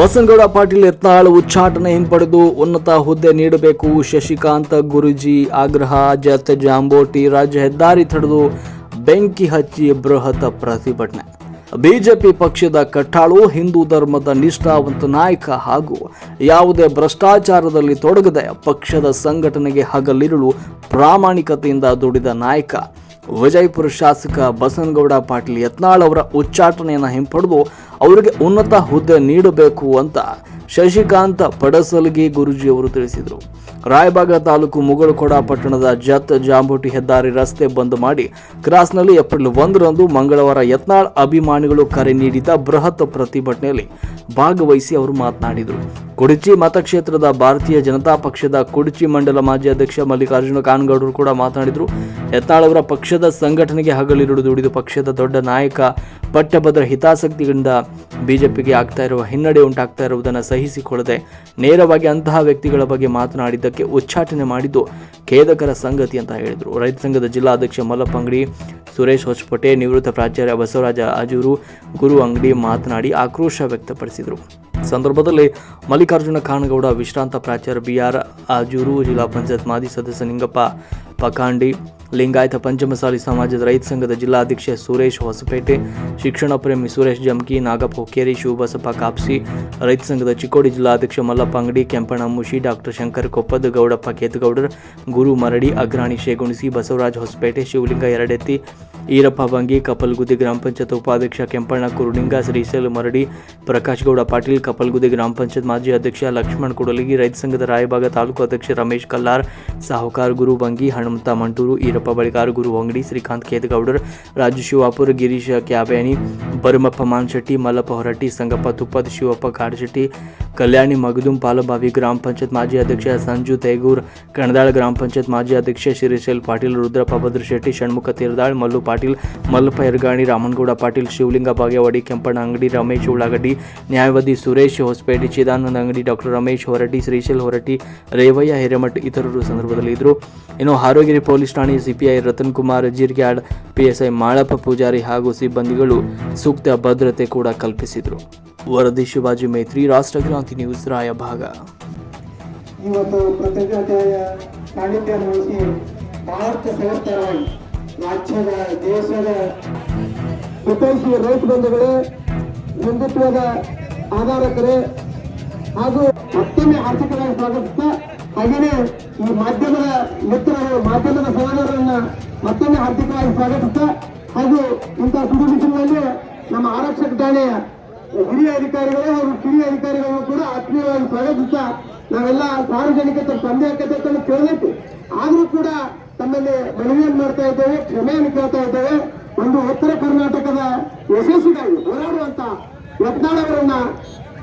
ಬಸನಗೌಡ ಪಾಟೀಲ್ ಯತ್ನಾಳ್ ಉಚ್ಚಾಟನೆ ಹಿಂಪಡೆದು ಉನ್ನತ ಹುದ್ದೆ ನೀಡಬೇಕು. ಶಶಿಕಾಂತ, ಗುರುಜಿ ಆಗ್ರಹ, ಜತ್ ಜಾಂಬೋಟಿ ರಾಜ್ಯ ಹೆದ್ದಾರಿ ತಡೆದು ಬೆಂಕಿ ಹಚ್ಚಿ ಬೃಹತ್ ಪ್ರತಿಭಟನೆ. ಬಿಜೆಪಿ ಪಕ್ಷದ ಕಟ್ಟಾಳು, ಹಿಂದೂ ಧರ್ಮದ ನಿಷ್ಠಾವಂತ ನಾಯಕ ಹಾಗೂ ಯಾವುದೇ ಭ್ರಷ್ಟಾಚಾರದಲ್ಲಿ ತೊಡಗದೆ ಪಕ್ಷದ ಸಂಘಟನೆಗೆ ಹಗಲಿರುಳು ಪ್ರಾಮಾಣಿಕತೆಯಿಂದ ದುಡಿದ ನಾಯಕ. ವಿಜಯಪುರ ಶಾಸಕ ಬಸನಗೌಡ ಪಾಟೀಲ್ ಯತ್ನಾಳ್ ಅವರ ಉಚ್ಚಾಟನೆಯನ್ನು ಹಿಂಪಡೆದು ಅವರಿಗೆ ಉನ್ನತ ಹುದ್ದೆ ನೀಡಬೇಕು ಅಂತ ಶಶಿಕಾಂತ್ ಪಡಸಲ್ಗೆ ಗುರುಜಿ ಅವರು ತಿಳಿಸಿದರು. ರಾಯಬಾಗ ತಾಲೂಕು ಮುಗಳಕೊಡ ಪಟ್ಟಣದ ಜತ್ ಜಾಂಬೋಟಿ ಹೆದ್ದಾರಿ ರಸ್ತೆ ಬಂದ್ ಮಾಡಿ ಕ್ರಾಸ್ನಲ್ಲಿ ಏಪ್ರಿಲ್ ಒಂದರಂದು ಮಂಗಳವಾರ ಯತ್ನಾಳ್ ಅಭಿಮಾನಿಗಳು ಕರೆ ನೀಡಿದ ಬೃಹತ್ ಪ್ರತಿಭಟನೆಯಲ್ಲಿ ಭಾಗವಹಿಸಿ ಅವರು ಮಾತನಾಡಿದರು. ಕುಡಚಿ ಮತಕ್ಷೇತ್ರದ ಭಾರತೀಯ ಜನತಾ ಪಕ್ಷದ ಕುಡಚಿ ಮಂಡಲ ಮಾಜಿ ಅಧ್ಯಕ್ಷ ಮಲ್ಲಿಕಾರ್ಜುನ ಕಾನ್ಗೌಡರು ಕೂಡ ಮಾತನಾಡಿದರು. ಯತ್ನಾಳ್ ಅವರ ಪಕ್ಷದ ಸಂಘಟನೆಗೆ ಹಗಲಿರುಳು ದುಡಿದು ಪಕ್ಷದ ದೊಡ್ಡ ನಾಯಕ ಪಟ್ಟಭದ್ರ ಹಿತಾಸಕ್ತಿಗಳಿಂದ ಬಿಜೆಪಿಗೆ ಆಗ್ತಾ ಇರುವ ಹಿನ್ನಡೆ ಉಂಟಾಗ್ತಾ ಇರುವುದನ್ನು ಸಹಿಸಿಕೊಳ್ಳದೆ ನೇರವಾಗಿ ಅಂತಹ ವ್ಯಕ್ತಿಗಳ ಬಗ್ಗೆ ಮಾತನಾಡಿದ್ದಕ್ಕೆ ಉಚ್ಚಾಟನೆ ಮಾಡಿದ್ದು ಖೇದಕರ ಸಂಗತಿ ಅಂತ ಹೇಳಿದರು. ರೈತ ಸಂಘದ ಜಿಲ್ಲಾಧ್ಯಕ್ಷ ಮಲ್ಲಪ್ಪ ಅಂಗಡಿ ಸುರೇಶ್ ಹೊಸಪಟೆ, ನಿವೃತ್ತ ಪ್ರಾಚಾರ್ಯ ಬಸವರಾಜ ಅಜೂರು ಗುರು ಅಂಗಡಿ ಮಾತನಾಡಿ ಆಕ್ರೋಶ ವ್ಯಕ್ತಪಡಿಸಿದರು. ಸಂದರ್ಭದಲ್ಲಿ ಮಲ್ಲಿಕಾರ್ಜುನ ಖಾನಗೌಡ, ವಿಶ್ರಾಂತ ಪ್ರಾಚಾರ್ಯ ಬಿ ಆರ್ ಆಜೂರು, ಜಿಲ್ಲಾ ಪಂಚಾಯತ್ ಮಾಜಿ ಸದಸ್ಯ ನಿಂಗಪ್ಪ ಪಕಾಂಡಿ ಲಿಂಗಾಯತ ಪಂಚಮಸಾಲಿ ಸಮಾಜದ ರೈತ ಸಂಘದ ಜಿಲ್ಲಾಧ್ಯಕ್ಷ ಸುರೇಶ್ ಹೊಸಪೇಟೆ, ಶಿಕ್ಷಣ ಪ್ರೇಮಿ ಸುರೇಶ್ ಜಮ್ಕಿ, ನಾಗಪ್ಪ ಹುಕ್ಕೇರಿ, ಶಿವಬಸಪ್ಪ ಕಾಪ್ಸಿ, ರೈತ ಸಂಘದ ಚಿಕ್ಕೋಡಿ ಜಿಲ್ಲಾಧ್ಯಕ್ಷ ಮಲ್ಲಪ್ಪ ಅಂಗಡಿ, ಕೆಂಪಣ್ಣ ಮುಶಿ ಡಾಕ್ಟರ್ ಶಂಕರ್ ಕೊಪ್ಪದ, ಗೌಡಪ್ಪ ಕೇತಗೌಡರ್, ಗುರು ಮರಡಿ, ಅಗ್ರಾಣಿ ಶೇಗುಣಿಸಿ, ಬಸವರಾಜ್ ಹೊಸಪೇಟೆ, ಶಿವಲಿಂಗ ಎರಡೆತ್ತಿ, ಈರಪ್ಪ ಬಂಗಿ, ಕಪಲ್ಗುದಿ ಗ್ರಾಮ ಪಂಚಾಯತ್ ಉಪಾಧ್ಯಕ್ಷ ಕೆಂಪಣ್ಣ ಕುರುಡಿಂಗ, ಶ್ರೀಶೈಲ ಮರಡಿ, ಪ್ರಕಾಶ್ ಗೌಡ ಪಾಟೀಲ್, ಕಪಲ್ಗುದಿ ಗ್ರಾಮ ಪಂಚಾಯತ್ ಮಾಜಿ ಅಧ್ಯಕ್ಷ ಲಕ್ಷ್ಮಣ್ ಕುಡಲಗಿ, ರೈತ ಸಂಘದ ರಾಯಭಾಗ ತಾಲೂಕು ಅಧ್ಯಕ್ಷ ರಮೇಶ್ ಕಲ್ಲಾರ್, ಸಾಹುಕಾರ್ ಗುರು ಬಂಗಿ, ಹನುಮಂತ ಮಂಟೂರು, ಈರಪ್ಪ ಬಳಿಗಾರ್ ಗುರು ಅಂಗಡಿ ಶ್ರೀಕಾಂತ್ ಖೇದಗೌಡರ್ ರಾಜು ಶಿವಾಪುರ್, ಗಿರೀಶ್ ಕ್ಯಾಬೇಣಿ, ಬರುಮಪ್ಪ ಮಾನ್ಶೆಟ್ಟಿ, ಮಲ್ಲಪ್ಪ ಹೊರಟ್ಟಿ, ಸಂಗಪ್ಪ ತುಪ್ಪದ ಶಿವಪ್ಪ ಕಾಡಶೆಟ್ಟಿ, ಕಲ್ಯಾಣಿ ಮಗದುಂ ಪಾಲಬಾವಿ ಗ್ರಾಮ ಪಂಚಾಯತ್ ಮಾಜಿ ಅಧ್ಯಕ್ಷ ಸಂಜು ತೇಗೂರ್, ಕಣದಾಳ ಗ್ರಾಮ ಪಂಚಾಯತ್ ಮಾಜಿ ಅಧ್ಯಕ್ಷ ಶ್ರೀಶೈಲ್ ಪಾಟೀಲ್, ರುದ್ರಪ್ಪ ಭದ್ರಶೆಟ್ಟಿ ಷಣ್ಮುಖ ತೀರ್ದಾಳ್, ಮಲ್ಲು ಪಾಟೀಲ್, ಮಲ್ಲಪ್ಪ ಯರ್ಗಾಣಿ, ರಾಮನಗೌಡ ಪಾಟೀಲ್, ಶಿವಲಿಂಗ ಬಾಗೇವಾಡಿ, ಕೆಂಪಣ್ಣ ಅಂಗಡಿ, ರಮೇಶ್ ಉಳ್ಳಾಗಡ್ಡಿ, ನ್ಯಾಯವಾದಿ ಸುರೇಶ್ ಹೊಸಪೇಟೆ, ಚಿದಾನಂದ ಅಂಗಡಿ, ಡಾಕ್ಟರ್ ರಮೇಶ್ ಹೊರಟ್ಟಿ, ಶ್ರೀಶೈಲ್ ಹೊರಟ್ಟಿ, ರೇವಯ್ಯ ಹಿರೇಮಠ್ ಇತರರು ಸಂದರ್ಭದಲ್ಲಿ ಇದ್ದರು. ಇನ್ನು ಆರೋಗ್ಯ ಪೊಲೀಸ್ ಠಾಣೆ ಸಿಪಿಐ ರತನ್ ಕುಮಾರ್ ಜಿರ್ಗ್ಯಾಡ್, ಪಿಎಸ್ಐ ಮಾಳಪ್ಪ ಪೂಜಾರಿ ಹಾಗೂ ಸಿಬ್ಬಂದಿಗಳು ಸೂಕ್ತ ಭದ್ರತೆ ಕೂಡ ಕಲ್ಪಿಸಿದರು. ವರದಿ ಶಿವಾಜಿ ಮೈತ್ರಿ ರಾಷ್ಟ್ರಕ್ರಾಂತಿ ನ್ಯೂಸ್, ರಾಯಭಾಗ. ಇವತ್ತು ಸವಿಸ್ತಾರವಾಗಿ ರಾಜ್ಯದ, ದೇಶದ ಆಧಾರಕರೇ ಹಾಗೂ ಮತ್ತೊಮ್ಮೆ ಆರ್ಥಿಕವಾಗಿ ಸ್ವಾಗತಿಸ್ತಾ ಹಾಗೆಯೇ ಈ ಮಾಧ್ಯಮದ ಮಿತ್ರರು, ಮಾಧ್ಯಮದ ಸಹೋದರರನ್ನ ಮತ್ತೊಮ್ಮೆ ಹಾರ್ದಿಕವಾಗಿ ಸ್ವಾಗತಿಸ್ತಾ ಹಾಗೂ ಇಂತಹ ಸುಡು ಬಿಸಿಲಿನಲ್ಲಿ ನಮ್ಮ ಆರಕ್ಷಕ ಠಾಣೆಯ ಹಿರಿಯ ಅಧಿಕಾರಿಗಳು ಹಾಗೂ ಕಿರಿಯ ಅಧಿಕಾರಿಗಳನ್ನು ಕೂಡ ಆತ್ಮೀಯವಾಗಿ ಸ್ವಾಗತಿಸ್ತಾ ನಾವೆಲ್ಲ ಸಾರ್ವಜನಿಕತೆ ತಂದು ಕೇಳಬೇಕು. ಆದರೂ ಕೂಡ ತಮ್ಮಲ್ಲಿ ಮನವಿಯನ್ನು ಮಾಡ್ತಾ ಇದ್ದೇವೆ ಕ್ಷಮೆಯನ್ನು ಕೇಳ್ತಾ ಇದ್ದೇವೆ. ಒಂದು ಉತ್ತರ ಕರ್ನಾಟಕದ ಯಶಸ್ಸಿಗಾಗಿ ಹೋರಾಡುವಂತ ಯತ್ನಾಳ್ ಅವರನ್ನ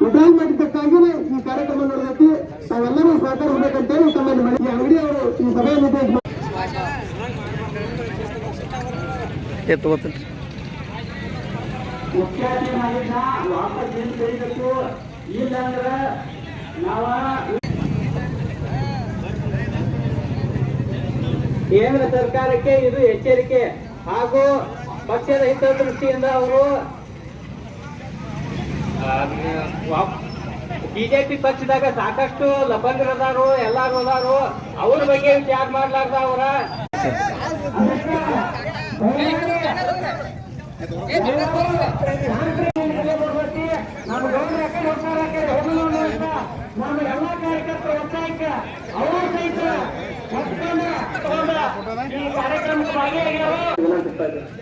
ವಿಡ್ರಾಲ್ ಮಾಡಿದ್ದಕ್ಕಾಗಿಯೇ ಈ ಕಾರ್ಯಕ್ರಮ ನಡೆದಕ್ಕೆ ತಾವೆಲ್ಲರೂ ಸಹಕರಿಸಬೇಕಂತೇಳಿ ತಮ್ಮಲ್ಲಿ ಮನವಿ ಈ ಅಂಗಡಿ ಅವರು ಈ ಸಭೆಯನ್ನು ನಾವ ಕೇಂದ್ರ ಸರ್ಕಾರಕ್ಕೆ ಇದು ಎಚ್ಚರಿಕೆ ಹಾಗೂ ಪಕ್ಷದ ಹಿತದೃಷ್ಟಿಯಿಂದ ಅವರು ಬಿಜೆಪಿ ಪಕ್ಷದಾಗ ಸಾಕಷ್ಟು ಲಪಂಗರದಾರು ಎಲ್ಲಾರು ಅದಾರು ಅವ್ರ ಬಗ್ಗೆ ವಿಚಾರ ಮಾಡ್ಲಾರ್ದ ಅವರ ಯಾಕಡೆ ಹೋಗ್ತಾರೆ ಆ ಕಡೆ ಹೋಗಲ್ಲ ಅಂತ ನಮ್ಮ ಎಲ್ಲಾ ಕಾರ್ಯಕರ್ತರ ಒತ್ತಾಯಕ್ಕೆ ಅವರು ಸಹಿತ ಒಪ್ಕೊಂಡು ತಗೊಂಡ ಈ ಕಾರ್ಯಕ್ರಮಕ್ಕೆ ಭಾಗಿಯಾಗಿರೋ ವಿನಂತಿಸ್ತಾ ಇದ್ದೇನೆ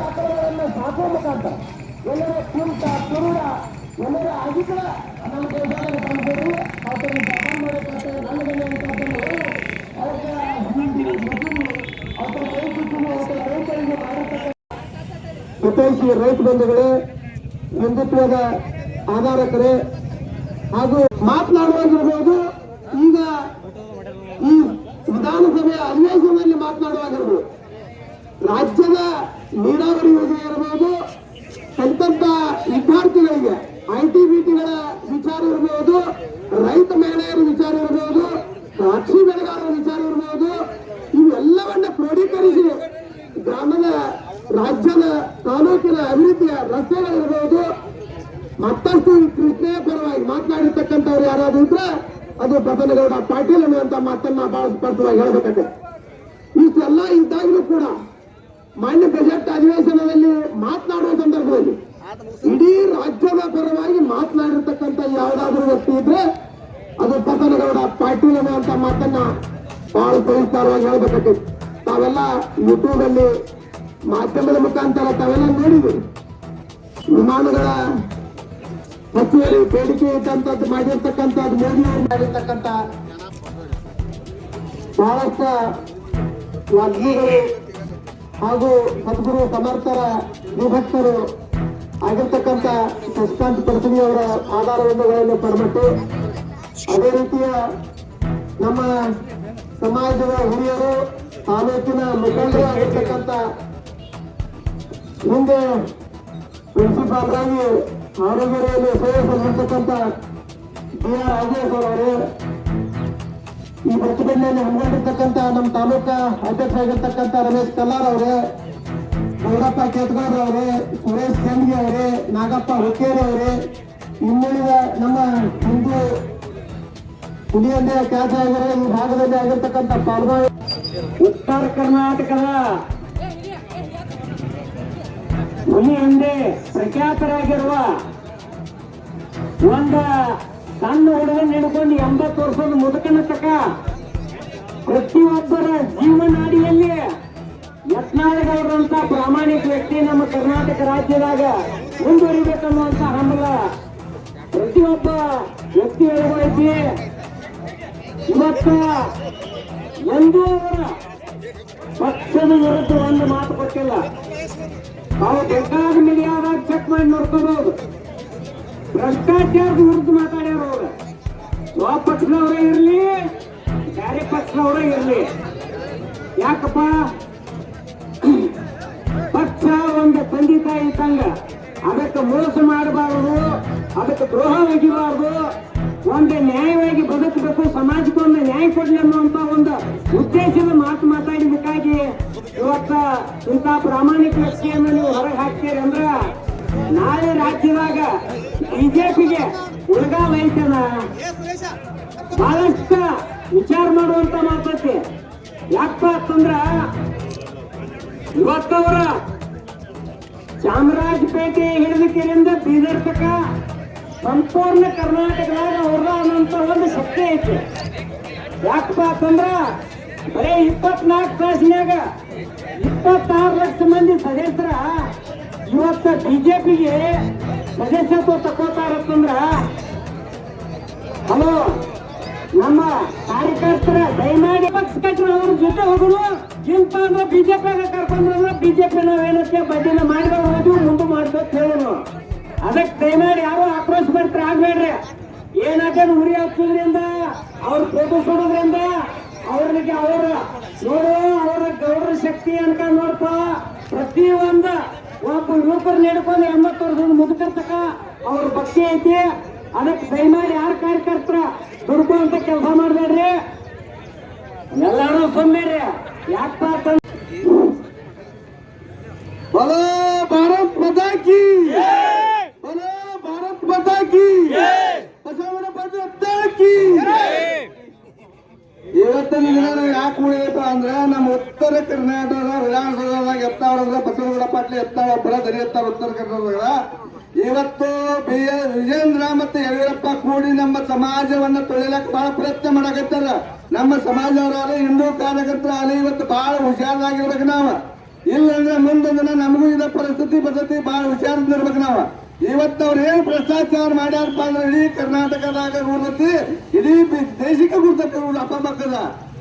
ವ್ಯಾಪಾರಗಳನ್ನು ಸಾಕುವ ಮುಖಾಂತರ ಎಲ್ಲರ ಕುಂಟ ಕುರುಡ ಎಲ್ಲರ ಅಧಿಕಾರ ನಮ್ಮ ದೇಶದಲ್ಲಿ ತಂದ್ಕೊಡಿ ಅವರನ್ನು ಸಾಧನೆ ಮಾಡಬೇಕಂತ ನನ್ನದಲ್ಲಿ ಅಂತಕ್ಕಂಥದ್ದು ಅವರ ಹಿಂದಿ ಮಗುವು ಅವರ ರೈತರು ಅವರ ರೈತರಿಗೆ ಮಾಡಿರ್ತಕ್ಕಂಥ ಹಿತೈಷಿ ರೈತ ಬಂಧುಗಳೇ ಹಿಂದುತ್ವದ ಆಧಾರಕರೇ ಹಾಗೂ ಮಾತನಾಡುವಾಗಿರ್ಬೋದು ಈಗ ಈ ವಿಧಾನಸಭೆಯ ಅಧಿವೇಶನದಲ್ಲಿ ಮಾತನಾಡುವಾಗಿರ್ಬೋದು ರಾಜ್ಯದ ನೀರಾವರಿ ಯೋಜನೆ ಇರಬಹುದು ಸಂತಪ್ಪ ವಿದ್ಯಾರ್ಥಿಗಳಿಗೆ ಐ ಟಿ ಬಿ ಟಿಗಳ ವಿಚಾರ ಇರಬಹುದು ರೈತ ಮಹಿಳೆಯರ ವಿಚಾರ ಇರಬಹುದು ದ್ರಾಕ್ಷಿ ಬೆಳೆಗಾರರ ವಿಚಾರ ಇರಬಹುದು ಇವೆಲ್ಲವನ್ನ ಕ್ರೋಢೀಕರಿಸಿ ಗ್ರಾಮದ ರಾಜ್ಯದ ತಾಲೂಕಿನ ಅಭಿವೃದ್ಧಿಯ ರಸ್ತೆಗಳಿರಬಹುದು ಮತ್ತಷ್ಟು ಕೃಷ್ಣೆಯ ಪರವಾಗಿ ಮಾತನಾಡಿರ್ತಕ್ಕಂಥವ್ರು ಯಾರಾದ್ರೂ ಇದ್ರೆ ಅದು ಬಸನಗೌಡ ಪಾಟೀಲ್ ಅನ್ನುವಂತ ಮಾತನ್ನ ಬಹಳ ಸ್ಪಷ್ಟವಾಗಿ ಹೇಳಬೇಕಾಗುತ್ತೆ. ಇಷ್ಟೆಲ್ಲ ಇದ್ದಾಗಲೂ ಕೂಡ ಮಾನ್ಯ ಬಜೆಟ್ ಅಧಿವೇಶನದಲ್ಲಿ ಮಾತನಾಡುವ ಸಂದರ್ಭದಲ್ಲಿ ಇಡೀ ರಾಜ್ಯದ ಪರವಾಗಿ ಮಾತನಾಡಿರ್ತಕ್ಕಂಥ ಯಾವುದಾದ್ರೂ ವ್ಯಕ್ತಿ ಇದ್ರೆ ಅದು ಬಸನಗೌಡ ಪಾಟೀಲ್ ಅನ್ನುವಂತ ಮಾತನ್ನ ಬಹಳ ಸವಿಸ್ತಾರವಾಗಿ ಹೇಳಬೇಕಂತೆ ತಾವೆಲ್ಲ ಯೂಟ್ಯೂಬ್ ಅಲ್ಲಿ ಮಾಧ್ಯಮದ ಮುಖಾಂತರ ತಾವೆಲ್ಲ ನೋಡಿದ್ರು. ವಿಮಾನಗಳ ಪಕ್ಷದಲ್ಲಿ ಬೇಡಿಕೆ ಇದ್ದಂಥದ್ದು ಮಾಡಿರ್ತಕ್ಕಂಥದ್ದು ಮೋದಿ ಅವರು ಮಾಡಿರ್ತಕ್ಕಂಥ ಬಹಳಷ್ಟು ವಾಗ್ಮಿಗಳು ಹಾಗೂ ಸದ್ಗುರು ಸಮರ್ಥರ ವಿಭಕ್ತರು ಆಗಿರ್ತಕ್ಕಂಥ ಶಶಿಕಾಂತ್ ಪಡಸಗಿ ಅವರ ಆಧಾರವನ್ನು ಪಡೆಬಿಟ್ಟು ಅದೇ ರೀತಿಯ ನಮ್ಮ ಸಮಾಜದ ಹಿರಿಯರು ತಾಲೂಕಿನ ಮುಖಂಡರು ಆಗಿರ್ತಕ್ಕಂಥ ಮುಂದೆ ಪ್ರಿನ್ಸಿಪಾಲ್ ಆಗಿ ಆರೋಗ್ಯದಲ್ಲಿ ಸೇವೆ ಸಲ್ಲಿಸತಕ್ಕಂಥ ಬಿ ಆರ್ ರಾಜೇಶ್ ಅವರು, ಈ ಪ್ರತಿಭಟನೆಯಲ್ಲಿ ಹಮ್ಮಿಕೊಂಡಿರ್ತಕ್ಕಂಥ ನಮ್ಮ ತಾಲೂಕಾ ಅಧ್ಯಕ್ಷರಾಗಿರ್ತಕ್ಕಂಥ ರಮೇಶ್ ಕಲ್ಲಾರ್ ಅವರೇ ಗೌಡಪ್ಪ ಕೇತ್ಗೌಡ್ರ ಅವರೇ, ಸುರೇಶ್ ಖಂಡ್ಗೆ ಅವರೇ, ನಾಗಪ್ಪ ಹುಕ್ಕೇರಿ ಅವರೇ, ಇನ್ನುಳಿದ ನಮ್ಮ ಹಿಂದೂ ಹುಲಿಯಂದೇ ಖ್ಯಾತ ಆಗಿರೋ ಈ ಭಾಗದಲ್ಲಿ ಆಗಿರ್ತಕ್ಕಂಥ ಪಾಲ್ಗೊಳ್ಳ. ಉತ್ತರ ಕರ್ನಾಟಕದ ಹುಲಿ ಹಿಂದೆ ಪ್ರಖ್ಯಾತರಾಗಿರುವ ಒಂದು ಸಣ್ಣ ಹುಡುಗನ ಹಿಡ್ಕೊಂಡು ಎಂಬತ್ತು ವರ್ಷದ ಮುದುಕನ ತಕ ಪ್ರತಿಯೊಬ್ಬರ ಜೀವನಾಡಿಯಲ್ಲಿ ಯತ್ನಾಳಗೌಡರಂತ ಪ್ರಾಮಾಣಿಕ ವ್ಯಕ್ತಿ ನಮ್ಮ ಕರ್ನಾಟಕ ರಾಜ್ಯದಾಗ ಮುಂದುವರಿಬೇಕನ್ನುವಂತ ಹಂಬಲ ಪ್ರತಿಯೊಬ್ಬ ವ್ಯಕ್ತಿ ಐತಿ. ಇವತ್ತು ಎಂದೂ ಅವರ ಪಕ್ಷದ ವಿರುದ್ಧ ಒಂದು ಮಾತು ಕೊಟ್ಟಿಲ್ಲ. ಅವ್ರು ಬೇಕಾದ ಮೀಡಿಯಾದಾಗ ಚೆಕ್ ಮಾಡಿ ನೋಡ್ಕೋಬಹುದು. ಭ್ರಷ್ಟಾಚಾರದ ವಿರುದ್ಧ ಮಾತಾಡ್ಯಾರ ಅವ್ರು. ಯಾವ ಪಕ್ಷದವರೇ ಇರ್ಲಿ ಬೇರೆ ಪಕ್ಷದವರೇ ಇರಲಿ. ಯಾಕಪ್ಪ? ಪಕ್ಷ ಒಂದು ತಂದೆ ತಾಯಿ ಇದ್ದಂಗ ಅದಕ್ಕೆ ಮೋಸ ಮಾಡಬಾರದು, ಅದಕ್ಕೆ ದ್ರೋಹ ಒಗಿಬಾರದು ಒಂದು ನ್ಯಾಯವಾಗಿ ಬದುಕಬೇಕು, ಸಮಾಜಕ್ಕೆ ಒಂದು ನ್ಯಾಯ ಕೊಡ್ಲಿ ಅನ್ನುವಂತ ಒಂದು ಉದ್ದೇಶದ ಮಾತು ಮಾತಾಡಿದಕ್ಕಾಗಿ ಇವತ್ತ ಇಂಥ ಪ್ರಾಮಾಣಿಕ ವ್ಯಕ್ತಿಯನ್ನು ನೀವು ಹೊರಗೆ ಹಾಕ್ತೀರಿ ಅಂದ್ರ ನಾಳೆ ರಾಜ್ಯದಾಗ ಬಿಜೆಪಿಗೆ ಉಳಗಾಲ ಐತನ ಬಹಳಷ್ಟ ವಿಚಾರ ಮಾಡುವಂತ ಮಾತೈತಿ ಯಾಕಪ್ಪ ಅಂತಂದ್ರ ಇವತ್ತವರ ಚಾಮರಾಜಪೇಟೆ ಹಿಡಿದಕ್ಕಿರಿಂದ ಬೀದರ್ ತಕ ಸಂಪೂರ್ಣ ಕರ್ನಾಟಕದಾಗ ಅವ್ರದ ಒಂದು ಶಕ್ತಿ ಐತಿ. ಯಾಕಪ್ಪ ಅಂತಂದ್ರ ಬರೀ ಇಪ್ಪತ್ನಾಲ್ಕು ತಾಸಿನಾಗ ಇಪ್ಪತ್ತಾರು ಲಕ್ಷ ಮಂದಿ ಸದಸ್ಯರ ಇವತ್ತ ಬಿಜೆಪಿಗೆ ಸದಸ್ಯತ್ವ ತಕೋತಾರತ್ತಂದ್ರ ಹಲೋ, ನಮ್ಮ ಕಾರ್ಯಕರ್ತರ ದಯಮಾಡಿ ಪಕ್ಷ ಕಟ್ಟರು ಅವ್ರ ಜೊತೆ ಹೋಗುದು ಇಂತ ಅಂದ್ರೆ ಬಿಜೆಪಿ ಕರ್ಕೊಂಡ್ರ ಬಿಜೆಪಿ ನಾವೇನಕ್ಕೆ ಬಡ್ಡಿನ ಮಾಡಿದ್ರೆ ಹೋದ್ವಿ ಮುಂದೆ ಮಾಡ್ಬೇಕು ಹೇಳೋನು. ಅದಕ್ಕೆ ದಯಮಾಡಿ ಯಾರು ಆಕ್ರೋಶ ಬರ್ತಾರೆ ಆಗ್ಬೇಡ್ರಿ. ಏನಾಗ್ತದೆ ಉರಿ ಹಾಕ್ಸೋದ್ರಿಂದ, ಅವ್ರು ಫೋಟೋ ಕೊಡೋದ್ರಿಂದ ಅವ್ರಿಗೆ ಅವರ ನೋಡು ಅವರ ಗೌರವ ಶಕ್ತಿ ಅಂತ ನೋಡ್ಪ. ಪ್ರತಿ ಒಂದ ಒಬ್ಬ ಯುವಕರು ಹಿಡ್ಕೊಂಡು ಎಂಬತ್ತು ವರ್ಷದ ಮುಗಿದಿರ್ತಕ ಅವ್ರ ಭಕ್ತಿ ಐತಿ. ಅದಕ್ಕೆ ದಯಮಾಡಿ ಯಾರು ಕಾರ್ಯಕರ್ತರ ದುಡ್ಕೊಂತ ಕೆಲಸ ಮಾಡ್ಬೇಡ್ರಿ. ಎಲ್ಲರೂ ಸುಮ್ಮನೆ ಯಾಕಪ್ಪ ಅಂತ ಭಾರತ್ ಮಾತಾ ಕಿ. ಭಾರತ್ ಮಾತಾ ಕಿ. ದಿನ ಯಾಕೆ ಉಳಿದಪ್ಪ ಅಂದ್ರೆ ನಮ್ಮ ಉತ್ತರ ಕರ್ನಾಟಕದ ವಿಧಾನಸೌಧದಾಗ ಎತ್ತಾವರಂದ್ರ ಬಸವಗೌಡ ಪಾಟೀಲ್ ಎತ್ತಾವ ಬರ ದರಿ ಎತ್ತಾವ ಉತ್ತರ ಕರ್ನಾಟಕದ ಇವತ್ತು ಬಿ ಎಸ್ ವಿಜೇಂದ್ರ ಮತ್ತು ಯಡಿಯೂರಪ್ಪ ಕೂಡಿ ನಮ್ಮ ಸಮಾಜವನ್ನ ತೊಳಿಲಕ್ ಬಹಳ ಪ್ರಯತ್ನ ಮಾಡಕತ್ತಾರ. ನಮ್ಮ ಸಮಾಜವರಾದ್ರೆ ಹಿಂದೂ ಕಾರ್ಯಕರ್ತರಾಗಲಿ, ಇವತ್ತು ಬಹಳ ಹುಷಾರಾಗಿರ್ಬೇಕು ನಾವು. ಇಲ್ಲಂದ್ರೆ ಮುಂದೊಂದಿನ ದಿನ ನಮಗೂ ಇದ ಪರಿಸ್ಥಿತಿ ಬರ್ತೈತಿ ಬಹಳ ಹುಷಾರಿಂದ ಇರ್ಬೇಕು ನಾವು. ಇವತ್ತು ಅವ್ರು ಏನು ಭ್ರಷ್ಟಾಚಾರ ಮಾಡ್ಯಾರಪ್ಪ ಅಂದ್ರೆ ಇಡೀ ಕರ್ನಾಟಕದಾಗ ಉನ್ನತಿ ಇಡೀ ದೇಶಕ್ಕೆ ಗುರುತಕ್ಕ ಅಪ್ಪ ಮಕ್ಕಳ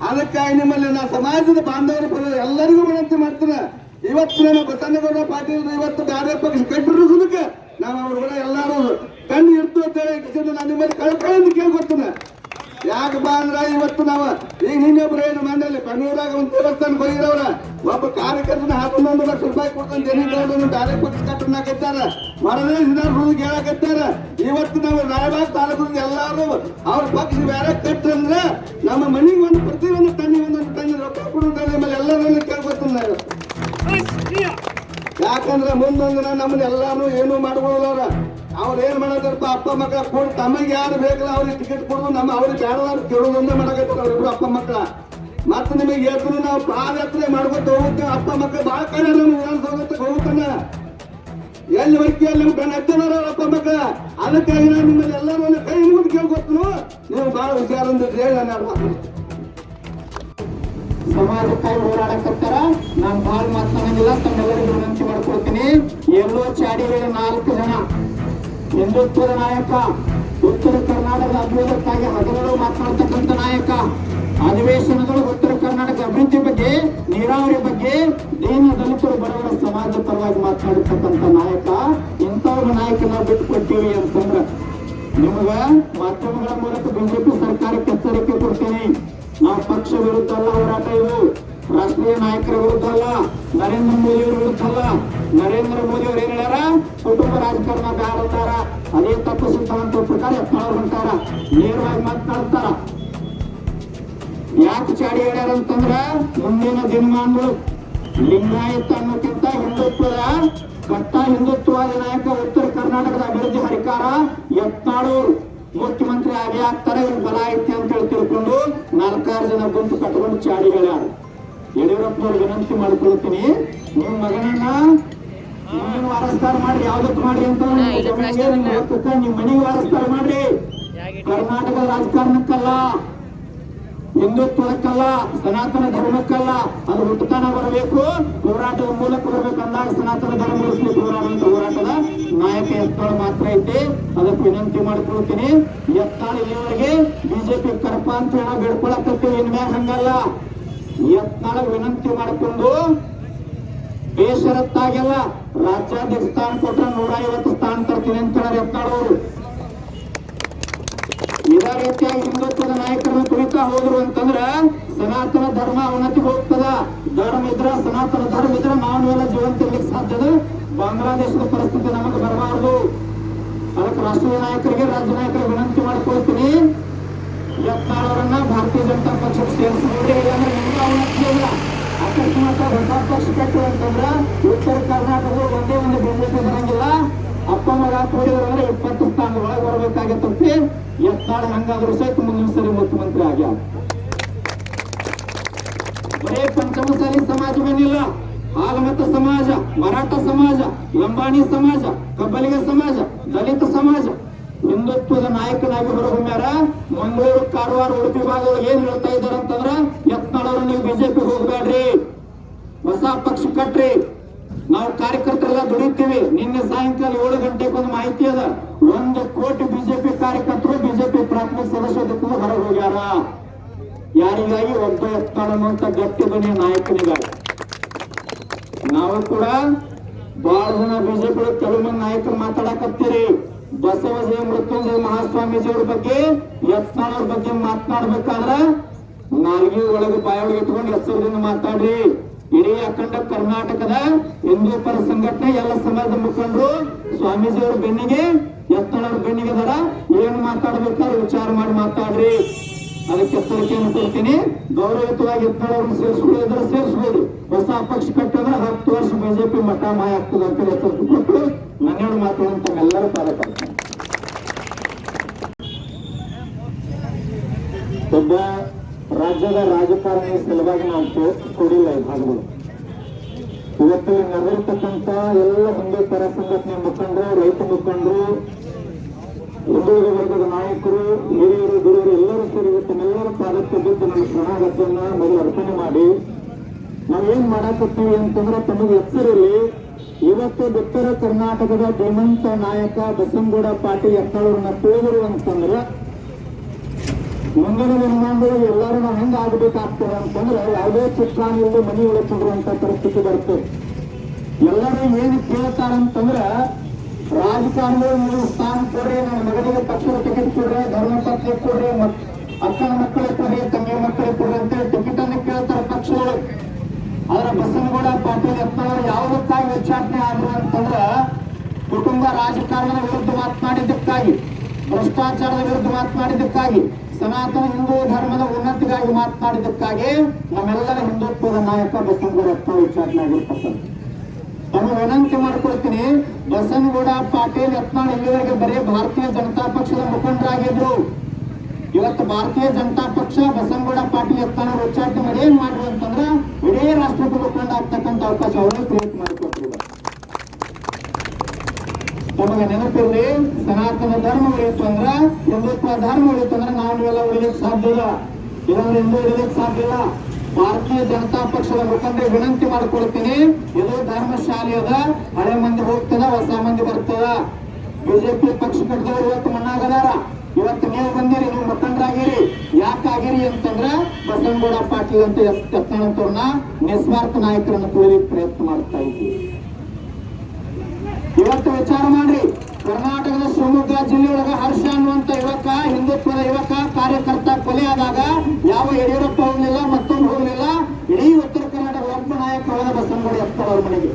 ಅದಕ್ಕಾಗಿ ನಿಮ್ಮಲ್ಲಿ ನಾ ಸಮಾಜದ ಬಾಂಧವರ ಎಲ್ಲರಿಗೂ ವಿನಂತಿ ಮಾಡ್ತೇನೆ. ಇವತ್ತು ನಮ್ಮ ಪಾರ್ಟಿ ಪಾಟೀಲ್ ಇವತ್ತು ಬೇರೆ ಪಕ್ಷ ಕಟ್ಟರು ಸುದಕ್ಕೆ ನಾವು ಅವ್ರ ಎಲ್ಲಾರು ಕಣ್ಣು ಇರ್ತು ಅಂತ ಹೇಳಿ ನಾನು ನಿಮ್ಮಲ್ಲಿ ಕಳ್ಕೊಳ್ಳೋದು ಕೇಳ್ಕೊತೀನಿ ಯಾಕೆ ಬಾ ಅಂದ್ರ ಇವತ್ತು ನಾವು ಈಗ ಒಬ್ರು ಏನು ಮಂಡಳಿ ಬೆಂಗಳೂರಾಗ ಒಂದು ದೇವಸ್ಥಾನಕ್ಕೆ ಹೋಗಿರವ್ರ ಒಬ್ಬ ಕಾರ್ಯಕರ್ತನ ಹತ್ತೊಂದು ಲಕ್ಷ ರೂಪಾಯಿ ಕೊಡ್ತಾನೆ ದೇನಿಗೌಡರು ಡೈರೆಕ್ಟ್ ಪಕ್ಷ ಕಟ್ಟನಾಕತ್ತಾರ ಮರದೇ ಸುಧಾರಿಸೋದಕ್ಕೆ ಕೇಳಕತ್ತಾರ ಇವತ್ತು ನಾವು ರಾಯಬಾಗ್ ತಾಲೂಕು ಎಲ್ಲಾರು ಅವ್ರ ಪಕ್ಷ ಬೇರೆ ಕಟ್ಟಂದ್ರ ನಮ್ಮ ಮನೆಗೆ ಒಂದು ಪ್ರತಿ ಒಂದು ತಣ್ಣಿ ಒಂದೊಂದು ಟನ್ ರೊಕ್ಕ ಕೊಡೋದು ಆಮೇಲೆ ಎಲ್ಲರನ್ನು ಕೇಳ್ಕೊತೀನಿ ನಾನು ಯಾಕಂದ್ರೆ ಮುಂದೊಂದಿನ ನಮ್ಮನ್ನ ಎಲ್ಲಾನು ಏನು ಮಾಡ್ಕೊಳ್ಳೋರ ಅವ್ರು ಏನ್ ಮಾಡತ್ತಾರಪ್ಪ ಅಪ್ಪ ಮಕ್ಕಳ ಕೊಡ್, ತಮಗೆ ಯಾರು ಬೇಕಲ್ಲ ಅವ್ರಿಗೆ ಟಿಕೆಟ್ ಕೊಡೋದು ನಮ್ಮ ಅವ್ರಿಗೆ ಬೇಡವಾರು ಮಾಡಕತ್ತಾರ ಅವ್ರಿಬ್ರು ಅಪ್ಪ ಮಕ್ಕಳ ಮತ್ತೆ ನಿಮಗೆ ಹೇಳ್ತೀನಿ ನಾವು ಪಾದಯಾತ್ರೆ ಮಾಡ್ಕೊತ ಹೋಗುತ್ತೆ, ಅಪ್ಪ ಮಕ್ಕಳು ಭಾಳ ಕಡೆ ನಮ್ಗೆ ಹೋಗುತ್ತೆ ಹೋಗುತ್ತಾನ. ಎಲ್ಲಿ ಹೋಗಿ ಅಲ್ಲಿ ನಿಮ್ಗೆ ಅವ್ರ ಅಪ್ಪ ಮಕ್ಕಳ ಅದಕ್ಕಾಗಿ ನಾನು ನಿಮ್ಮಲ್ಲಿ ಎಲ್ಲರೂ ಒಂದು ಕೈ ಮುಗಿದು ಕೇಳ್ಕೊತೀನಿ. ನೀವು ಭಾಳ ಹುಷಾರಿಂದ ಹೇಳಿ ನಾನು ಮಾತು ಸಮಾಜಕ್ಕಾಗಿ ಹೋರಾಡಕತ್ತಾರ, ನಾನು ಭಾಳ ಮಾತನಾಡಂಗಿಲ್ಲ ತಮ್ಮೆಲ್ಲರಿಗೂ ವಿನಂತಿ ಮಾಡ್ಕೊಳ್ತೀನಿ. ಎಲ್ಲೋ ಚಾಡಿ ನಾಲ್ಕು ಜನ ಹಿಂದುತ್ವದ ನಾಯಕ, ಉತ್ತರ ಕರ್ನಾಟಕದ ಅಭಿವೃದ್ಧಿಗಾಗಿ ಹಗಲು ಮಾತನಾಡ್ತಕ್ಕಂಥ ನಾಯಕ, ಅಧಿವೇಶನಗಳು ಉತ್ತರ ಕರ್ನಾಟಕ ಅಭಿವೃದ್ಧಿ ಬಗ್ಗೆ, ನೀರಾವರಿ ಬಗ್ಗೆ, ದೀನ ದಲಿತರು ಬಡವರ ಸಮಾಜ ಪರವಾಗಿ ಮಾತನಾಡತಕ್ಕಂಥ ನಾಯಕ ಇಂಥವ್ರ ನಾಯಕನ ಬಿಟ್ಟು ಕೊಟ್ಟಿವಿ ಅಂತಂದ್ರ ನಿಮಗ ಮಾಧ್ಯಮಗಳ ಮೂಲಕ ಬಿಜೆಪಿ ಸರ್ಕಾರಕ್ಕೆ ಎಚ್ಚರಿಕೆ ಕೊಡ್ತೀನಿ. ನಾವು ಪಕ್ಷ ವಿರುದ್ಧ ಅಲ್ಲ ಹೋರಾಟ ಇವು. ರಾಷ್ಟ್ರೀಯ ನಾಯಕರ ವಿರುದ್ಧ ಅಲ್ಲ, ನರೇಂದ್ರ ಮೋದಿ ಅವರ ವಿರುದ್ಧ ಅಲ್ಲ. ನರೇಂದ್ರ ಮೋದಿ ಅವ್ರು ಏನ್ ಹೇಳ್ಯಾರ? ಕುಟುಂಬ ರಾಜಕಾರಣ ಬ್ಯಾಡ ಅಂತಾರ. ಅದೇ ತಪ್ಪು ಸಿದ್ಧಾಂತ ಪ್ರಕಾರ ಎತ್ತಾಳವ್ರು ಹೊಂಟಾರ ನೇರವಾಗಿ ಮಾತನಾಡ್ತಾರ. ಯಾಕೆ ಚಾಡಿ ಹೇಳ್ಯಾರ ಅಂತಂದ್ರ, ಮುಂದಿನ ದಿನಮಾನಗಳು ಲಿಂಗಾಯತ ಅನ್ನೋಕ್ಕಿಂತ ಹಿಂದುತ್ವದ, ಕಟ್ಟ ಹಿಂದುತ್ವವಾದ ನಾಯಕ ಉತ್ತರ ಕರ್ನಾಟಕದ ಅಭಿವೃದ್ಧಿ ಹರಿಕಾರ ಯತ್ನಾಳೂರು ಮುಖ್ಯಮಂತ್ರಿ ಆಗೇ ಆಗ್ತಾರೆ. ಇವ್ರ ಬಲ ಐತಿ ಅಂತ ಹೇಳಿ ತಿಳ್ಕೊಂಡು ನಾಲ್ಕಾರು ಜನ ಗುಂಪು ಕಟ್ಕೊಂಡು ಚಾಡಿ ಹೇಳ್ಯಾರ. ಯಡಿಯೂರಪ್ಪನವ್ರು ವಿನಂತಿ ಮಾಡ್ಕೊಳ್ತೀನಿ. ನಿಮ್ ಮಗನನ್ನ ಮುಂದಿನ ವಾರಸ್ತಾರ ಮಾಡ್ರಿ ಯಾವ್ದಕ್ ಮಾಡಿ ಅಂತ ನಿಮ್ ಮನೆಗೆ ವಾರಸ್ತಾರ ಮಾಡ್ರಿ. ಕರ್ನಾಟಕ ರಾಜಕಾರಣಕ್ಕಲ್ಲ ಹಿಂದುತ್ವಕ್ಕಲ್ಲ ಸನಾತನ ಧರ್ಮಕ್ಕಲ್ಲ ಅದು ಹುಟ್ಟುತ್ತಾನ ಬರಬೇಕು. ಹೋರಾಟದ ಮೂಲಕ ಬರಬೇಕು ಅಂದಾಗ ಸನಾತನ ಧರ್ಮ ಉಳಿಸ್ಲಿಕ್ಕೆ ಹೋರಾಡುವಂತ ಹೋರಾಟದ ನಾಯಕ ಎತ್ತಾಳ ಮಾತ್ರ ಐತಿ. ಅದಕ್ಕೆ ವಿನಂತಿ ಮಾಡ್ಕೊಳ್ತೀನಿ. ಎತ್ತಾಳ ಇಲ್ಲಿವರೆಗೆ ಬಿಜೆಪಿ ಕರಪ ಅಂತ ಹೇಳ ಬೇಡ್ಕೊಳಕತ್ತೀವಿ ಇನ್ಮ್ಯಾಗ ಹಂಗಲ್ಲ. ಎತ್ತಾಳ ವಿನಂತಿ ಮಾಡಿಕೊಂಡು ಬೇಷರತ್ತಾಗೆಲ್ಲ ರಾಜ್ಯಾಧ್ಯಕ್ಷ ಸ್ಥಾನ ಕೊಟ್ಟರೆ ನೂರ ಐವತ್ತು ಸ್ಥಾನ ತರ್ತೀನಿ ಅಂತ ಹೇಳಿ ಯತ್ನಾಳವರು ಇದೇ ರೀತಿಯಾಗಿ ಹಿಂದುತ್ವದ ನಾಯಕರನ್ನು ಕುರಿತಾ ಹೋದ್ರು ಅಂತಂದ್ರ ಸನಾತನ ಧರ್ಮ ಅವನತಿ ಹೋಗ್ತದ. ಧರ್ಮ ಇದ್ರ ಸನಾತನ ಧರ್ಮ ಇದ್ರ ಮಾನವನ ಜೀವಂತ ಇರ್ಲಿಕ್ಕೆ ಸಾಧ್ಯದ ಬಾಂಗ್ಲಾದೇಶದ ಪರಿಸ್ಥಿತಿ ನಮಗೆ ಬರಬಾರದು. ಅದಕ್ಕೆ ರಾಷ್ಟ್ರೀಯ ನಾಯಕರಿಗೆ, ರಾಜ್ಯ ನಾಯಕರಿಗೆ ವಿನಂತಿ ಮಾಡ್ಕೊಳ್ತೀನಿ. ಯತ್ನಾಳವರನ್ನ ಭಾರತೀಯ ಜನತಾ ಪಕ್ಷಕ್ಕೆ ಸೇರಿಸಿದ್ರೆ ಇಲ್ಲಾಂದ್ರೆ ನಿಮ್ಗೆ ಅವನತಿ ಇಲ್ಲ ಅಕಸ್ಮಾತ್ ಹೊಸ ಪಕ್ಷ ಕಟ್ಟು ಅಂತಂದ್ರ ಉತ್ತರ ಕರ್ನಾಟಕದ ಒಂದೇ ಒಂದು ಬಿಜೆಪಿ ಬರಂಗಿಲ್ಲ. ಅಪ್ಪ ಮಗ ಅಂದ್ರೆ ಇಪ್ಪತ್ತು ಸ್ಥಾನ ಒಳಗೆ ಬರಬೇಕಾಗತ್ತೆ ಯತ್ನಾಳ ಹಂಗಾದ್ರೂ ಸಹಿತ ಮುಂದಿನ ಸರಿ ಮುಖ್ಯಮಂತ್ರಿ ಆಗ್ಯಾವ ಬರೇ ಪಂಚಮಸಾಲಿ ಸಮಾಜವೇನಿಲ್ಲ ಹಾಲಮತ ಸಮಾಜ, ಮರಾಠ ಸಮಾಜ, ಲಂಬಾಣಿ ಸಮಾಜ, ಕಬ್ಬಲಿಗ ಸಮಾಜ, ದಲಿತ ಸಮಾಜ ಹಿಂದುತ್ವದ ನಾಯಕನಾಗಿ ಹೊರಹೊಮ್ಮ್ಯಾರ ಮಂಗಳೂರು ಕಾರವಾರ ಉಡುಪಿ ಭಾಗವು ಏನ್ ಹೇಳ್ತಾ ಇದ್ದಾರೆ ಅಂತಂದ್ರ, ಯತ್ನಾಳವ್ರು ನೀವು ಬಿಜೆಪಿ ಹೋಗ್ಬೇಡ್ರಿ ಹೊಸ ಪಕ್ಷ ಕಟ್ರಿ. ನಾವು ಕಾರ್ಯಕರ್ತರೆಲ್ಲ ದುಡಿತೀವಿ. ನಿನ್ನೆ ಸಾಯಂಕಾಲ ಏಳು ಗಂಟೆಗೆ ಮಾಹಿತಿ ಅದ. ಒಂದು ಕೋಟಿ ಬಿಜೆಪಿ ಕಾರ್ಯಕರ್ತರು ಬಿಜೆಪಿ ಪ್ರಾಥಮಿಕ ಸದಸ್ಯತ್ವ ಹೊರಗೆ ಹೋಗ್ಯಾರ ಯಾರಿಗಾಗಿ? ಒಬ್ಬ ಎತ್ತಾಳನ್ನುವಂತ ಗಟ್ಟಿ ಬನ್ನಿ ನಾಯಕನಿಗಾಗಿ. ನಾವು ಕೂಡ ಬಹಳ ಜನ ಬಿಜೆಪಿ ಕೆಲವು ಮಂದಿ ನಾಯಕರು ಮಾತಾಡಕತ್ತೀರಿ. ಬಸವಜಯ ಮೃತ್ಯುಂಜಯ ಮಹಾಸ್ವಾಮೀಜಿಯವ್ರ ಬಗ್ಗೆ, ಯತ್ನಾಳವ್ರ ಬಗ್ಗೆ ಮಾತನಾಡ್ಬೇಕಾದ್ರ ನಾಲ್ಗಿ ಒಳಗೆ ಬಾಯೊಳಗೆ ಇಟ್ಕೊಂಡು ಹೆಸರಿಂದ ಮಾತಾಡ್ರಿ. ಇಡೀ ಅಖಂಡ ಕರ್ನಾಟಕದ ಹಿಂದೂ ಪರ ಸಂಘಟನೆ, ಎಲ್ಲ ಸಮಾಜದ ಮುಖಂಡರು ಸ್ವಾಮೀಜಿ ಅವ್ರ ಬೆನ್ನಿಗೆ, ಯತ್ನಾಳವ್ರ ಬೆನ್ನಿಗೆ ಅದಾರ ಏನ್ ಮಾತಾಡ್ಬೇಕಾದ್ರೆ ವಿಚಾರ ಮಾಡಿ ಮಾತಾಡ್ರಿ. ಅದಕ್ಕೆ ಎಚ್ಚರಿಕೆಯನ್ನು ಕೊಡ್ತೀನಿ. ಗೌರವಯುತವಾಗಿ ಯತ್ನಾಳವ್ರನ್ನ ಸೇರಿಸ್ಕೊಳ್ಳೋದ್ರೆ ಸೇರಿಸ್ಬೋದು. ಹೊಸ ಪಕ್ಷ ಕಟ್ಟಿದ್ರೆ ಹತ್ತು ವರ್ಷ ಬಿಜೆಪಿ ಮಠ ಮಾಯ ಆಗ್ತದೆ ಅಂತ ಎಚ್ಚರಿಕೆ ಕೊಟ್ಟು ನನ್ನೆರಡು ಮಾತುಗಳನ್ನು ತಮ್ಮೆಲ್ಲರೂ ಪಾಲಕರ್ತೀನಿ ಒಬ್ಬ ರಾಜ್ಯದ ರಾಜಕಾರಣಿ ಸಲುವಾಗಿ ನಾವು ಕೊಡಿಲ್ಲ ಈ ಭಾಗಗಳು ಇವತ್ತು ನಡೆದಿರ್ತಕ್ಕಂಥ ಎಲ್ಲ ಹಿಂದೂ ಪರ ಸಂಘಟನೆ ಮುಖಂಡರು, ರೈತ ಮುಖಂಡರು ಹಿಂದುಳಿದ ವರ್ಗದ ನಾಯಕರು, ಹಿರಿಯರು ಗುರುವರು ಎಲ್ಲರೂ ಸೇರಿ ಇವತ್ತು ಎಲ್ಲರ ಪಾದಕ್ಕೆ ಬಿದ್ದು ನಮ್ಮ ಮೊದಲು ಅರ್ಪಣೆ ಮಾಡಿ. ನಾವೇನ್ ಮಾಡಾಕತ್ತೀವಿ ಅಂತಂದ್ರೆ ತಮಗೆ ಎತ್ತರಲ್ಲಿ ಇವತ್ತು ಉತ್ತರ ಕರ್ನಾಟಕದ ಧೀಮಂತ ನಾಯಕ ಬಸನಗೌಡ ಪಾಟೀಲ್ ಎತ್ತಾಳವ್ರನ್ನ ತಿಳಿದರು ಅಂತಂದ್ರೆ ಮುಂದಿನ ದಿನಮಾನಗಳು ಎಲ್ಲರೂ ನಾವು ಹೆಂಗ್ ಆಗ್ಬೇಕಾಗ್ತದೆ ಅಂತಂದ್ರೆ ಯಾವುದೇ ಚಿತ್ರಾಣಿಯಲ್ಲಿ ಮನಿ ಕೊಡುವಂತ ಪರಿಸ್ಥಿತಿ ಬರುತ್ತೆ. ಎಲ್ಲರೂ ಏನು ಕೇಳ್ತಾರಂತಂದ್ರ ರಾಜಕಾರಣಗಳು ನೀವು ಸ್ಥಾನ ಕೊಡ್ರಿ, ನನ್ನ ಮಗನಿಗೆ ಪಕ್ಷದ ಟಿಕೆಟ್ ಕೊಡ್ರಿ, ಧರ್ಮಪತ್ನಿ ಕೊಡ್ರಿ ಅಕ್ಕನ ಮಕ್ಕಳಿಗೆ ಕೊಡ್ರಿ, ತಂಗಿ ಮಕ್ಕಳಿಗೆ ಕೊಡ್ರಿ ಅಂತೇಳಿ ಟಿಕೆಟ್ ಅನ್ನು ಕೇಳ್ತಾರೆ ಪಕ್ಷಗಳು ಆದ್ರೆ ಬಸನಗೌಡ ಪಾಟೀಲ್ ಯತ್ನಾಳ್ ಯಾವುದಕ್ಕಾಗಿ ವಿಚಾರಣೆ ಆದ್ರು ಅಂತಂದ್ರ ಕುಟುಂಬ ರಾಜಕಾರಣದ ವಿರುದ್ಧ ಮಾತನಾಡಿದ್ದಕ್ಕಾಗಿ, ಭ್ರಷ್ಟಾಚಾರದ ವಿರುದ್ಧ ಮಾತನಾಡಿದ್ದಕ್ಕಾಗಿ, ಸನಾತನ ಹಿಂದೂ ಧರ್ಮದ ಉನ್ನತಿಗಾಗಿ ಮಾತನಾಡಿದ್ದಕ್ಕಾಗಿ ನಮ್ಮೆಲ್ಲರ ಹಿಂದುತ್ವದ ನಾಯಕ ಬಸನಗೌಡ ಯತ್ನಾಳ್ ವಿಚಾರಣೆ ಆಗಿರ್ತಕ್ಕಂಥ ವಿನಂತಿ ಮಾಡ್ಕೊಳ್ತೀನಿ. ಬಸನಗೌಡ, ಪಾಟೀಲ್, ಯತ್ನಾಳ್ ಇಲ್ಲಿವರೆಗೆ ಬರೀ ಭಾರತೀಯ ಜನತಾ ಪಕ್ಷದ ಮುಖಂಡರಾಗಿದ್ರು. ಇವತ್ತು ಭಾರತೀಯ ಜನತಾ ಪಕ್ಷ, ಬಸನಗೌಡ, ಪಾಟೀಲ್, ಯತ್ನಾಳ್ ಉಚ್ಚಾಟನೆ ಮಾಡಿ ಏನ್ ಮಾಡ್ರು ಅಂತಂದ್ರ ಇಡೀ ರಾಷ್ಟ್ರಕ್ಕೆ ಮುಖಂಡ ಆಗ್ತಕ್ಕಂಥ ಅವಕಾಶ ಅವರು ಕ್ರಿಯೇಟ್ ಮಾಡಿಕೊಟ್ಟಿದ್ದಾರೆ ನಮಗೆ ನೆನಪಿರ್ಲಿ, ಸನಾತನ ಧರ್ಮ ಉಳಿಯಿತು ಅಂದ್ರ ಹಿಂದುತ್ವ ಧರ್ಮ ಉಳಿಯಿತು ಅಂದ್ರೆ ನಾವು ಎಲ್ಲ ಉಳಿಲಿಕ್ಕೆ ಸಾಧ್ಯ ಇಲ್ಲ. ಇದನ್ನು ಹಿಂದೂ ಉಳಿಲಿಕ್ಕೆ ಸಾಧ್ಯ ಇಲ್ಲ. ಭಾರತೀಯ ಜನತಾ ಪಕ್ಷದ ಮುಖಂಡರಿಗೆ ವಿನಂತಿ ಮಾಡ್ಕೊಳ್ತೀನಿ. ಇದು ಧರ್ಮಶಾಲೆ ಅದ ಹಳೆ ಮಂದಿ ಹೋಗ್ತದ, ಹೊಸ ಮಂದಿ ಬರ್ತದ. ಬಿಜೆಪಿ ಪಕ್ಷ ಕಟ್ಟಿದವರು ಇವತ್ತು ಮಣ್ಣಾಗದಾರ. ಇವತ್ತು ನೀವು ಬಂದಿರಿ, ನೀವು ಮುಖಂಡರಾಗಿರಿ. ಯಾಕಾಗಿರಿ ಅಂತಂದ್ರ ಬಸವನಗೌಡ ಪಾಟೀಲ್ ಅಂತ ಯತ್ನಾಳಂತವ್ರನ್ನ ನಿಸ್ವಾರ್ಥ ನಾಯಕರನ್ನು ತುಳಿಲಿಕ್ಕೆ ಪ್ರಯತ್ನ ಮಾಡ್ತಾ ಇದ್ದೀವಿ. ಇವತ್ತು ವಿಚಾರ ಮಾಡ್ರಿ. ಕರ್ನಾಟಕದ ಶಿವಮೊಗ್ಗ ಜಿಲ್ಲೆಯೊಳಗ ಹರ್ಷ ಅನ್ನುವಂತ ಯುವಕ, ಹಿಂದುತ್ವದ ಯುವಕ, ಕಾರ್ಯಕರ್ತ ಕೊಲೆ ಆದಾಗ ಯಾವ ಯಡಿಯೂರಪ್ಪ ಹೋಗ್ಲಿಲ್ಲ ಇಡೀ ಉತ್ತರ ಕರ್ನಾಟಕ ಒಬ್ಬ ನಾಯಕ ಹೋದ ಬಸವನಗೌಡ ಎತ್ತಳ ಅವ್ರ ಮನೆಗೆ.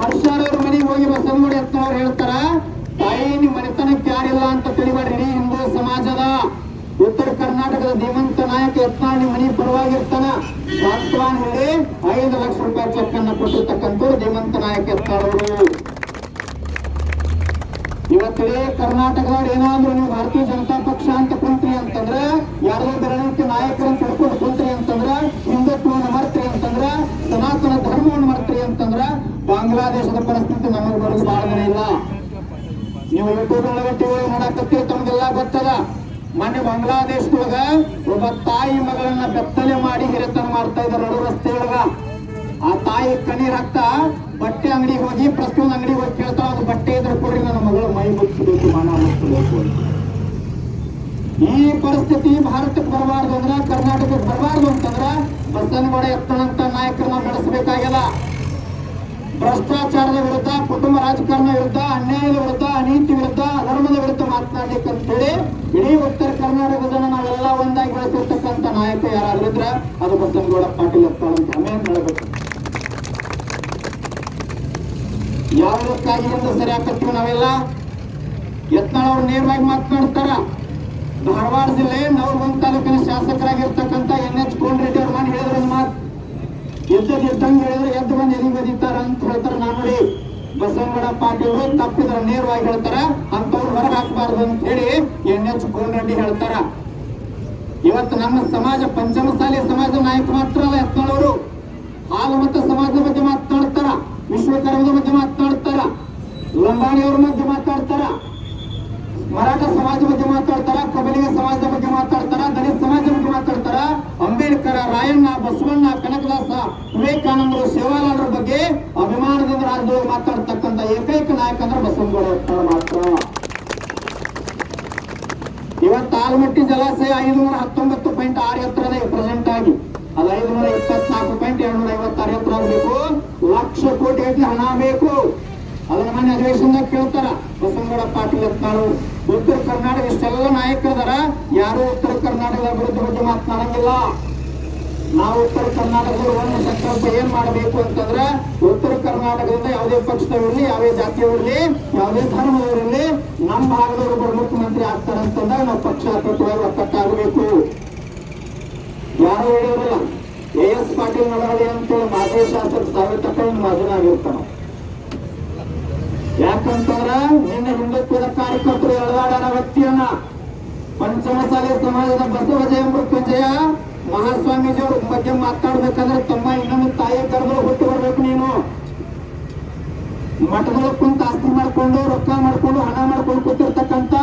ಹರ್ಷರವ್ರ ಮನೆಗೆ ಹೋಗಿ ಬಸವನಗೌಡ ಎತ್ತವ್ರು ಹೇಳ್ತಾರ, ತಾಯಿ ನಿಮ್ಮ ಮನೆತನಕ್ಕೆ ಯಾರಿಲ್ಲ ಅಂತ ತಿಳಿಬೇಡ್ರಿ, ಇಡೀ ಹಿಂದೂ ಸಮಾಜದ ಉತ್ತರ ಕರ್ನಾಟಕದ ಧೀಮಂತ ನಾಯಕ ಯತ್ನಾಳ್ ನಿಮ್ಮ ಮನೆ ಪರವಾಗಿರ್ತಾನ. ಸಾಂತ್ವಾನ್ ಹೇಳಿ ಐದು ಲಕ್ಷ ರೂಪಾಯಿ ಚೆಕ್ ಅನ್ನ ಕೊಟ್ಟಿರ್ತಕ್ಕಂಥವ್ರು ಧೀಮಂತ ನಾಯಕ ಯತ್ನಾಳ್ ಅವರು. ಇವತ್ತಿಡೀ ಕರ್ನಾಟಕದವ್ರು ಏನಾದ್ರು ನೀವು ಭಾರತೀಯ ಜನತಾ ಪಕ್ಷ ಅಂತ ಕುಂತ್ರಿ ಅಂತಂದ್ರ ಯಾರೋ ಬೆರಳಿಕೆ ನಾಯಕರನ್ನು ತಿಳ್ಕೊಂಡು ಕುಂತ್ರಿ ಅಂತಂದ್ರೆ, ಹಿಂದುತ್ವವನ್ನು ಮರ್ತ್ರಿ ಸನಾತನ ಧರ್ಮವನ್ನು ಮಾಡ್ತೀರಿ ಅಂತಂದ್ರ ಬಾಂಗ್ಲಾದೇಶದ ಪರಿಸ್ಥಿತಿ ನಮಗೆ ಬರೋದು ಬಹಳ ಇಲ್ಲ. ನೀವು ಯೂಟ್ಯೂಬ್ ಒಳಗ ಟಿವಿ ನೋಡಾಕತ್ತೀರಿ ತಮಗೆಲ್ಲ ಗೊತ್ತದ? ಮೊನ್ನೆ ಬಾಂಗ್ಲಾದೇಶದೊಳಗ ಒಬ್ಬ ತಾಯಿ ಮಗಳನ್ನ ಬೆತ್ತಲೆ ಮಾಡಿ ಹಿರಿತನ ಮಾಡ್ತಾ ಇದ್ದಾರೆ ನಡು ರಸ್ತೆ ಆ ತಾಯಿ ಕಣ್ಣೀರ್ ಹಾಕ್ತಾ ಬಟ್ಟೆ ಅಂಗಡಿಗೆ ಹೋಗಿ, ಪ್ರತಿಯೊಂದು ಅಂಗಡಿಗೆ ಹೋಗಿ ಕೇಳ್ತಾ, ಅದು ಬಟ್ಟೆ ಇದ್ರೆ ಕೊಡ್ರಿ ನನ್ನ ಮಗಳು ಮೈ ಮುಚ್ಚಬೇಕು ಮಾನ ಮುಚ್ಚಬೇಕು ಅಂತ. ಈ ಪರಿಸ್ಥಿತಿ ಭಾರತಕ್ಕೆ ಬರಬಾರ್ದು ಅಂದ್ರೆ, ಕರ್ನಾಟಕಕ್ಕೆ ಬರಬಾರ್ದು ಅಂತಂದ್ರ ಬಸನಗೌಡ ಎತ್ತಣಂತ ನಾಯಕರನ್ನ ಬೆಳೆಸಬೇಕಾಗಿಲ್ಲ ಭ್ರಷ್ಟಾಚಾರದ ವಿರುದ್ಧ, ಕುಟುಂಬ ರಾಜಕಾರಣ ವಿರುದ್ಧ, ಅನ್ಯಾಯದ ವಿರುದ್ಧ, ಅನೀತಿ ವಿರುದ್ಧ ಅಧರ್ಮದ ವಿರುದ್ಧ ಮಾತನಾಡ್ಲಿಕ್ಕೆ ಅಂತ ಹೇಳಿ ಇಡೀ ಉತ್ತರ ಕರ್ನಾಟಕದನ್ನ ನಾವೆಲ್ಲ ಒಂದಾಗಿ ಬೆಳೆಸಿರ್ತಕ್ಕಂಥ ನಾಯಕ ಯಾರಾದ್ರೂ ಇದ್ರ, ಅದು ಬಸನಗೌಡ ಪಾಟೀಲ್ ಅಂತ ಹೆಮ್ಮೆ ಹೇಳಬೇಕು ಯಾವುದಕ್ಕಾಗಿ ಸರಿ ಹಾಕತ್ತೀವಿ ನಾವೆಲ್ಲ? ಯತ್ನಾಳ್ ನೇರವಾಗಿ ಮಾತನಾಡ್ತಾರ? ಧಾರವಾಡ ಜಿಲ್ಲೆ ನವಲಗುಂದ ತಾಲೂಕಿನ ಶಾಸಕರಾಗಿರ್ತಕ್ಕಂಥ ಎನ್ ಎಚ್ ಕೋನ್ರೆಡ್ಡಿ ಅವ್ರ ಮನೆ ಹೇಳಿದ್ರು ಮಾತು. ಎದ್ದದ್ ಹೇಳಿದ್ರೆ ಎದ್ದು ಬಂದು ಎಲ್ಲಿ ಬದೀತಾರ ಅಂತ ಹೇಳ್ತಾರೆ ನಾನು ನೋಡಿ. ಬಸವನಗೌಡ ಪಾಟೀಲ್ ತಪ್ಪಿದ್ರೆ ನೇರವಾಗಿ ಹೇಳ್ತಾರ ಅಂತವ್ರು ಹೊರಗೆ ಹಾಕಬಾರ್ದು ಅಂತ ಹೇಳಿ ಎನ್ ಎಚ್ ಕೋನ್ರೆಡ್ಡಿ ಹೇಳ್ತಾರ. ಇವತ್ತು ನಮ್ಮ ಸಮಾಜ, ಪಂಚಮಸಾಲಿ ಸಮಾಜ ನಾಯಕ ಮಾತ್ರ ಅಲ್ಲ ಎತ್ತಳವರು ಹಾಲು ಮತ್ತು ಸಮಾಜದ ಬಗ್ಗೆ ಮಾತನಾಡ್ತಾರ ವಿಶ್ವಕರ್ಮದ ಬಗ್ಗೆ ಮಾತನಾಡ್ತಾರ ಲಂಬಾಣಿಯವ್ರ ಬಗ್ಗೆ ಮಾತಾಡ್ತಾರ. ಮರಾಠ ಸಮಾಜದ ಬಗ್ಗೆ ಮಾತಾಡ್ತಾರ, ಕಬಲಿಗ ಸಮಾಜದ ಬಗ್ಗೆ ಮಾತಾಡ್ತಾರ, ದಲಿತ ಸಮಾಜದ ಬಗ್ಗೆ ಮಾತಾಡ್ತಾರ? ಅಂಬೇಡ್ಕರ, ರಾಯಣ್ಣ, ಬಸವಣ್ಣ, ಕನಕದಾಸ, ವಿವೇಕಾನಂದರು, ಸೇವಾಲಾಲರ ಬಗ್ಗೆ ಅಭಿಮಾನದಿಂದ ರಾಜ್ಯದೊಳಗೆ ಮಾತಾಡ್ತಕ್ಕಂಥ ಏಕೈಕ ನಾಯಕ ಅಂದ್ರೆ ಬಸವನಗೌಡ ಮಾತ್ರ. ಇವತ್ತು ಆಲಮಟ್ಟಿ ಜಲಾಶಯ ಐದುನೂರ ಹತ್ತೊಂಬತ್ತು ಪಾಯಿಂಟ್ ಆರು ಎತ್ತರದ ಪ್ರೆಸೆಂಟ್ ಆಗಿ, ಅದು ಐದುನೂರ ಇಪ್ಪತ್ನಾಲ್ಕು ಪಾಯಿಂಟ್ ಎರಡ್ನೂರ ಐವತ್ತಾರು ಎತ್ತರ ಆಗಬೇಕು. ಲಕ್ಷ ಕೋಟಿ ಹಣ ಬೇಕು ಅದನ್ನ ಮನೆ ಅಧಿವೇಶನದಾಗ ಕೇಳ್ತಾರ ಬಸವನಗೌಡ ಪಾಟೀಲ್ ಯತ್ನಾಳು ಉತ್ತರ ಕರ್ನಾಟಕ ಇಷ್ಟೆಲ್ಲ ನಾಯಕರದಾರ ಯಾರು ಉತ್ತರ ಕರ್ನಾಟಕದ ಅಭಿವೃದ್ಧಿ ಬಗ್ಗೆ ಮಾತನಾಡಂಗಿಲ್ಲ. ನಾವು ಉತ್ತರ ಕರ್ನಾಟಕದ ಒಂದು ಸಂಕಲ್ಪ ಏನ್ ಮಾಡಬೇಕು ಅಂತಂದ್ರೆ, ಉತ್ತರ ಕರ್ನಾಟಕದಿಂದ ಯಾವುದೇ ಪಕ್ಷದವರಿರಲಿ, ಯಾವುದೇ ಜಾತಿಯವರಿರಲಿ, ಯಾವುದೇ ಧರ್ಮದವರಿರಲಿ, ನಮ್ಮ ಭಾಗದವರು ಒಬ್ಬರು ಮುಖ್ಯಮಂತ್ರಿ ಆಗ್ತಾರಂತಂದಾಗ ನಾವು ಪಕ್ಷಾತೀತವಾಗಿ ಒಕ್ಕಟ್ಟಾಗಬೇಕು ಯಾರು ಹೇಳಿರಲ್ಲ, ಎ ಎಸ್ ಪಾಟೀಲ್ ನಡವಳಿ ಅಂತೇಳಿ ಮಾಜಿ ಶಾಸಕ ಸಾವಿರ ಮಾಜನಾಗಿರ್ತಾನ ಯಾಕಂತಂದ್ರ ನಿನ್ನೆ ಹಿಂದುತ್ವದ ಕಾರ್ಯಕರ್ತರು ಎಳವಾಡನ ವ್ಯಕ್ತಿಯನ್ನ ಪಂಚಮಸಾಲಿ ಸಮಾಜದ ಬಸವಜಯ ಮೃತ್ಯುಂಜಯ ಮಹಾಸ್ವಾಮೀಜಿಯವ್ರ ಬಗ್ಗೆ ಮಾತಾಡ್ಬೇಕಂದ್ರೆ ತಮ್ಮ ಇನ್ನೊಂದು ತಾಯಿ ಕರೆದ್ರು ಹುಟ್ಟು ಬರ್ಬೇಕು ನೀನು. ಮಠದೊಳಗೆ ಕುಂತ ಆಸ್ತಿ ಮಾಡ್ಕೊಂಡು, ರೊಕ್ಕ ಮಾಡ್ಕೊಂಡು, ಹಣ ಮಾಡ್ಕೊಂಡು ಕೂತಿರ್ತಕ್ಕಂತ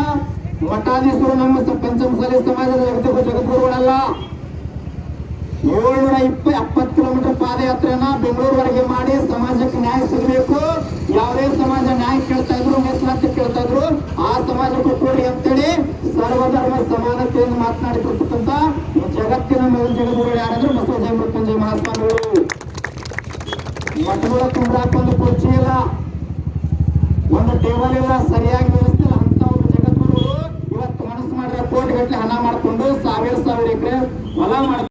ಮಠಾಧೀಶರು ನಮ್ಮ ಪಂಚಮಸಾಲೆ ಸಮಾಜದ ಜಗದ್ಗುರು ಜಗದ್ಗುರುಗಳಲ್ಲ. ಏಳ್ನೂರ ಇಪ್ಪ ಎಪ್ಪತ್ತು ಕಿಲೋಮೀಟರ್ ಪಾದಯಾತ್ರೆಯನ್ನ ಬೆಂಗಳೂರುವರೆಗೆ ಮಾಡಿ ಸಮಾಜಕ್ಕೆ ನ್ಯಾಯ ಸಿಗಬೇಕು. ಯಾವುದೇ ಸಮಾಜ ನ್ಯಾಯ ಕೇಳ್ತಾ ಇದ್ರು, ಮೀಸಲಾತಿ ಕೇಳ್ತಾ ಇದ್ರು, ಆ ಸಮಾಜಕ್ಕೂ ಕೊಡಿ ಅಂತೇಳಿ ಸರ್ವಧರ್ಮ ಸಮಾನತೆಯನ್ನು ಈ ಜಗತ್ತಿನ ಮೇಲ್ ಜಗದ್ಗುರು ಯಾರಾದ್ರೂ ಬಸವಜಯ ಮೃತ್ಯುಂಜಯ ಮಹಾಸ್ವಾಮಿಗಳು. ಮಠಗಳ ತುಂಬಾಕ್ ಒಂದು ಕುರ್ಚಿ ಇಲ್ಲ ಒಂದು ಟೇಬಲ್ ಇಲ್ಲ ಸರಿಯಾಗಿ ವ್ಯವಸ್ಥೆ ಅಂತ ಒಬ್ಬ ಜಗದ್ಗುರು ಇವತ್ತು ಮನಸ್ಸು ಮಾಡಿದ್ರೆ ಕೋಟಿ ಗಟ್ಟಲೆ ಹಣ ಮಾಡ್ಕೊಂಡು ಸಾವಿರ ಸಾವಿರ ಎಕರೆ ಹೊಲ ಮಾಡ್ಕೊಂಡು